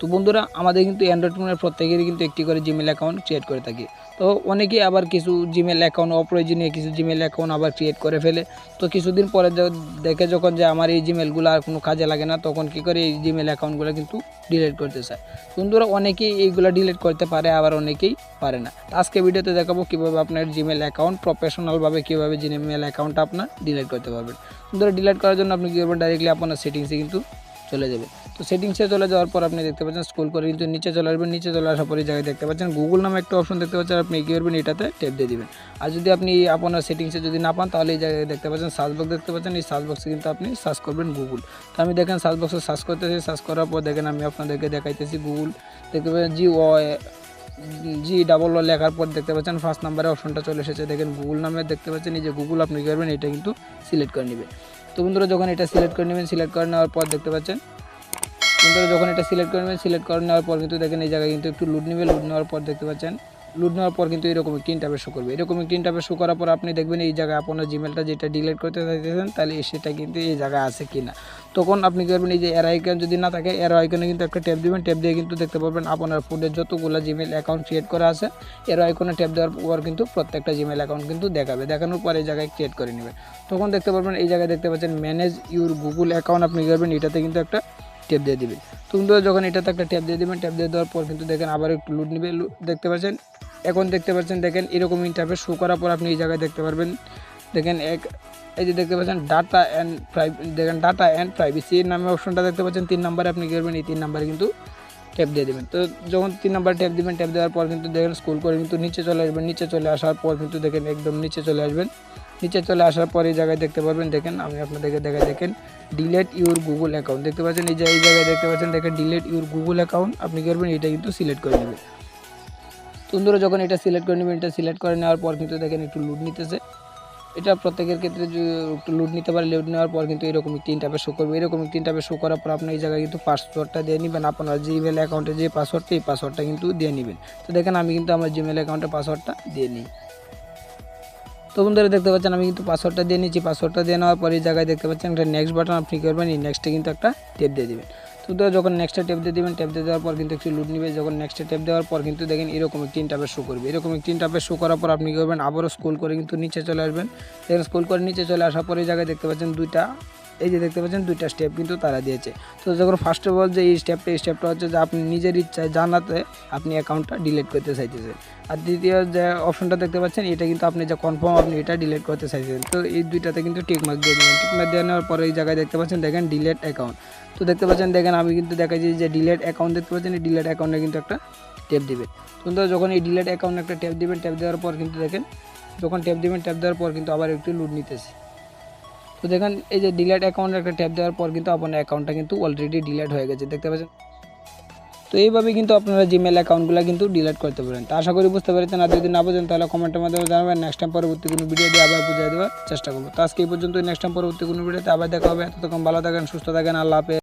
তো বন্ধুরা, আমাদের কিন্তু অ্যান্ড্রয়েড ফোনের প্রত্যেকেরই কিন্তু একটি করে জিমেল অ্যাকাউন্ট ক্রিয়েট করে থাকি। তো অনেকেই আবার কিছু জিমেল অ্যাকাউন্ট অপ্রয়োজনীয় কিছু জিমেল অ্যাকাউন্ট আবার ক্রিয়েট করে ফেলে। তো কিছুদিন পরে দেখে যখন যে আমার এই জিমেলগুলো আর কোনো কাজে লাগে না, তখন কি করে এই জিমেল অ্যাকাউন্টগুলো কিন্তু ডিলিট করতে চায়। বন্ধুরা, অনেকেই এইগুলো ডিলিট করতে পারে, আবার অনেকেই পারে না। আজকে ভিডিওতে দেখাবো কীভাবে আপনার জিমেল অ্যাকাউন্ট প্রফেশনালভাবে কীভাবে জিমেল অ্যাকাউন্টটা আপনার ডিলিট করতে পারবেন। বন্ধুরা ডিলিট করার জন্য আপনি কী করবেন? ডাইরেক্টলি আপনার সেটিংসে কিন্তু চলে যাবে। তো সেটিংসে চলে যাওয়ার পর আপনি দেখতে পাচ্ছেন স্কুল করে কিন্তু নিচে চলে আসবেন, নিচে চলে আসার পরে জায়গায় দেখতে পাচ্ছেন গুগল নামে একটা অপশন দেখতে পাচ্ছেন, আপনি কী করবেন, এটাতে টেপ দিয়ে দেবেন। আর যদি আপনি আপনার সেটিংসে যদি না পান, তাহলে এই জায়গায় দেখতে পাচ্ছেন সার্চ বক্স দেখতে পাচ্ছেন, এই সার্চ বক্সে কিন্তু আপনি সার্চ করবেন গুগল তো আমি দেখেন সার্চ বক্সে সার্চ করতেছি সার্চ করার পর দেখেন আমি আপনাদেরকে দেখাইতেছি গুগল দেখতে পাচ্ছেন জি ও জি ডাবল ও লেখার পর দেখতে পাচ্ছেন ফার্স্ট নাম্বারে অপশনটা চলে এসেছে। দেখেন গুগল নামে দেখতে পাচ্ছেন, এই যে গুগল আপনি কী করবেন, এটা কিন্তু সিলেক্ট করে নেবেন। তো বন্ধুরা, যখন এটা সিলেক্ট করে নেবেন সিলেক্ট করে নেওয়ার পর দেখতে পাচ্ছেন। বন্ধুরা, যখন এটা সিলেক্ট করে নেবেন সিলেক্ট করে নেওয়ার পর কিন্তু দেখেন এই জায়গায় কিন্তু একটু লুট নেবে। লুট নেওয়ার পর দেখতে পাচ্ছেন লুট নেওয়ার পর কিন্তু এরকম একটি ইন্টারভেস শো করবে। এরকম একটি ইন্টারভেস শো করার পর আপনি দেখবেন এই জায়গায় আপনার জিমেলটা যেটা ডিলেট করতে চাইতেছেন, তাহলে সেটা কিন্তু এই জায়গায় আছে কি না তখন আপনি কী করবেন এই যে এর আইকন যদি না থাকে এর আইকনে কিন্তু একটা ট্যাপ দিবেন। ট্যাপ দিয়ে কিন্তু দেখতে পারবেন আপনার ফোনের যতগুলো জিমেল অ্যাকাউন্ট ক্রিয়েট করা আছে এর আইকনে ট্যাপ দেওয়ার পর কিন্তু প্রত্যেকটা জিমেল অ্যাকাউন্ট কিন্তু দেখাবে। দেখানোর পর এই জায়গায় ক্রিয়েট করে নেবেন। তখন দেখতে পারবেন এই জায়গায় দেখতে পাচ্ছেন ম্যানেজ ইউর গুগল অ্যাকাউন্ট আপনি কী করবেন এটাতে কিন্তু একটা ট্যাপ দিয়ে দিবেন। তো যখন এটাতে একটা ট্যাপ দিয়ে দেবেন ট্যাপ দিয়ে দেওয়ার পর কিন্তু দেখেন আবার একটু লুট নিবে। দেখতে পাচ্ছেন? এখন দেখতে পাচ্ছেন, দেখেন এরকম ইন্টারফেস শো করার পর আপনি এই জায়গায় দেখতে পারবেন। দেখেন এক এই যে দেখতে পাচ্ছেন ডাটা অ্যান্ড প্রাইভ দেখেন ডাটা অ্যান্ড প্রাইভেসি নামে অপশনটা দেখতে পাচ্ছেন, তিন নাম্বারে আপনি করবেন এই তিন নাম্বারে কিন্তু ট্যাপ দিয়ে দেবেন। তো যখন তিন নাম্বার ট্যাপ দিবেন ট্যাপ দেওয়ার পর কিন্তু দেখেন স্কুল করে কিন্তু নিচে চলে আসবেন, নিচে চলে আসার পর কিন্তু দেখেন, একদম নিচে চলে আসবেন। নিচে চলে আসার পর এই জায়গায় দেখতে পারবেন, দেখেন, আমি আপনাদেরকে দেখাই, দেখেন ডিলেট ইউর গুগল অ্যাকাউন্ট দেখতে পাচ্ছেন, এই যে, এই জায়গায় দেখতে পাচ্ছেন, দেখেন ডিলেট ইউর গুগল অ্যাকাউন্ট আপনি করবেন এটা কিন্তু সিলেক্ট করে নেবেন। বন্ধুরা, যখন এটা সিলেক্ট করে নেবেন, এটা সিলেক্ট করে নেওয়ার পর কিন্তু দেখেন, একটু লুট নিতেছে। এটা প্রত্যেকের ক্ষেত্রে একটু লুট নিতে পারে লুট নেওয়ার পর কিন্তু এরকম একটি ইন্টারপে শো করবে। এরকম একটি ইন্টারপে শো করার পর আপনি এই জায়গায় কিন্তু পাসওয়ার্ডটা দিয়ে নেবেন। আপনার জিমেল অ্যাকাউন্টে যে পাসওয়ার্ডটা এই পাসওয়ার্ডটা কিন্তু দিয়ে নেবেন। তো দেখেন, আমি কিন্তু আমার জিমেল অ্যাকাউন্টে পাসওয়ার্ডটা দিয়ে নিই। তো বন্ধুরা, দেখতে পাচ্ছেন, আমি কিন্তু পাসওয়ার্ডটা দিয়ে নিচ্ছি পাসওয়ার্ডটা দিয়ে নেওয়ার পর এই জায়গায় দেখতে পাচ্ছেন, একটা নেক্সট বাটন আপনি করবেন, এই নেক্সটে কিন্তু একটা টেপ দিয়ে দিবেন। বন্ধুরা যখন নেক্সটে টেপ দিয়ে দেবেন টেপ দিয়ে দেওয়ার পর কিন্তু একটু লুট নিবে। যখন নেক্সটে টেপ দেওয়ার পর কিন্তু দেখেন এরকম তিন টাপের শো করবে। এরকম একটি ইন্টারপে শো করার পর আপনি কী করবেন? আবারও স্কুল করে কিন্তু নিচে চলে আসবেন। দেখেন স্কুল করে নিচে চলে আসার পর এই জায়গায় দেখতে পাচ্ছেন দুইটা এই যে দেখতে পাচ্ছেন, দুইটা স্টেপ কিন্তু তারা দিয়েছে। তো যখন ফার্স্ট অফ অল যে এই স্টেপটা এই স্টেপটা হচ্ছে যে আপনি নিজের ইচ্ছায় জানাতে আপনি অ্যাকাউন্টটা ডিলিট করতে চাইতেছেন। আর দ্বিতীয় যে অপশনটা দেখতে পাচ্ছেন, এটা কিন্তু আপনি যে কনফার্ম আপনি এটা ডিলিট করতে চাইছেন তো এই দুইটাতে কিন্তু টিক মার্ক দিয়ে দেবেন। টিক মার্ক দিয়ে নেওয়ার পরে এই জায়গায় দেখতে পাচ্ছেন, দেখেন ডিলেট অ্যাকাউন্ট তো দেখতে পাচ্ছেন, দেখেন আমি কিন্তু দেখাচ্ছি যে ডিলেট অ্যাকাউন্ট দেখতে পাচ্ছেন, এই ডিলেট অ্যাকাউন্টে কিন্তু একটা ট্যাপ দিবেন। তো যখন এই ডিলেট অ্যাকাউন্টে একটা ট্যাপ দেবেন ট্যাপ দেওয়ার পর কিন্তু দেখেন, যখন ট্যাপ দেবেন ট্যাপ দেওয়ার পর কিন্তু আবার একটু লুট নিতেছে। তো দেখেন, এই যে ডিলেট অ্যাকাউন্টের একটা ট্যাপ দেওয়ার পর কিন্তু আপনার অ্যাকাউন্টটা কিন্তু অলরেডি ডিলেট হয়ে গেছে, দেখতে পাচ্ছেন? তো এইভাবে কিন্তু আপনারা জিমেল অ্যাকাউন্টগুলো কিন্তু ডিলেট করতে পারেন। তো আশা করি বুঝতে পারেন আর যদি না বোঝেন, তাহলে কমেন্টের মাধ্যমে জানাবেন। নেক্সট টাইম পরবর্তী কোনো ভিডিও দিয়ে আবার বুঝিয়ে দেওয়ার চেষ্টা করব। তো আজকে এই পর্যন্ত নেক্সট টাইম পরবর্তী কোনো ভিডিওতে আবার দেখা হবে। ততক্ষণ ভালো থাকেন, সুস্থ থাকেন। আল্লাহ হাফেজ।